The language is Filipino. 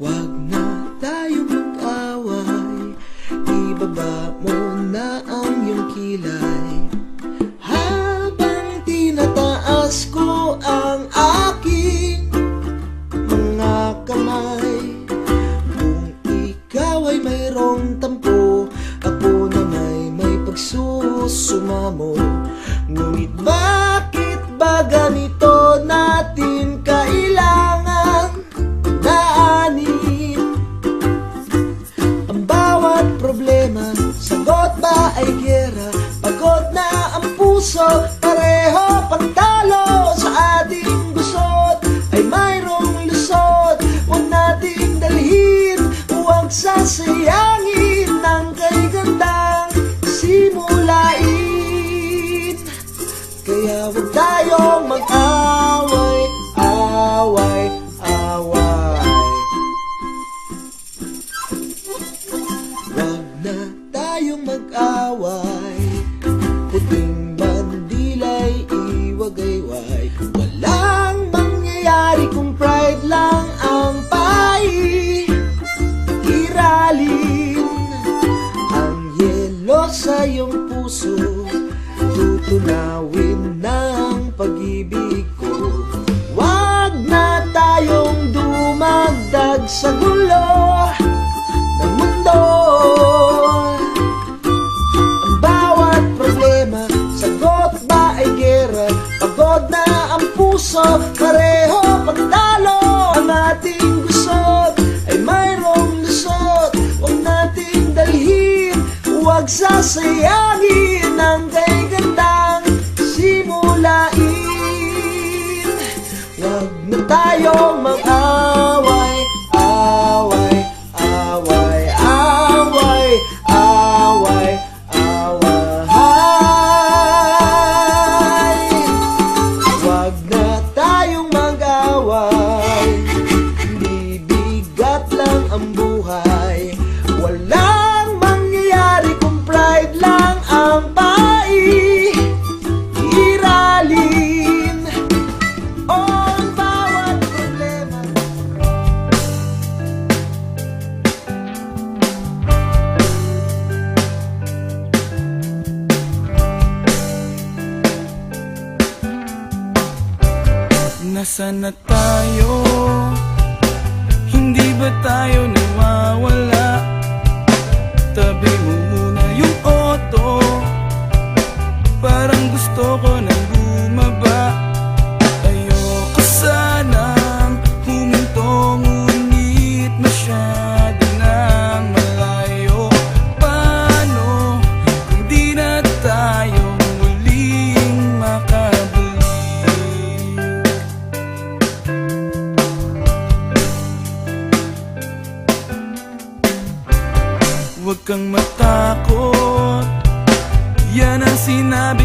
Wag na tayo mag-away. Ibaba mo na ang iyong kilay? Habang tinataas ko ang aking mga kamay Kung ikaw ay mayroong tampo Ako na may may pagsusumamo Ngunit bakit ba ganito na Tutunawin ng pag-ibig ko. Wag na tayong dumagdag sa gulo ng mundo. Ang bawat problema, sagot ba ay gera? Pagod na ang puso, pareho pagtalo. Ang ating gusot ay mayroong lusot. Huwag nating dalhin, huwag sasayangin tayong Nasaan na tayo? Hindi ba tayo nawawala? Huwag kang matakot. Yan ang sinabi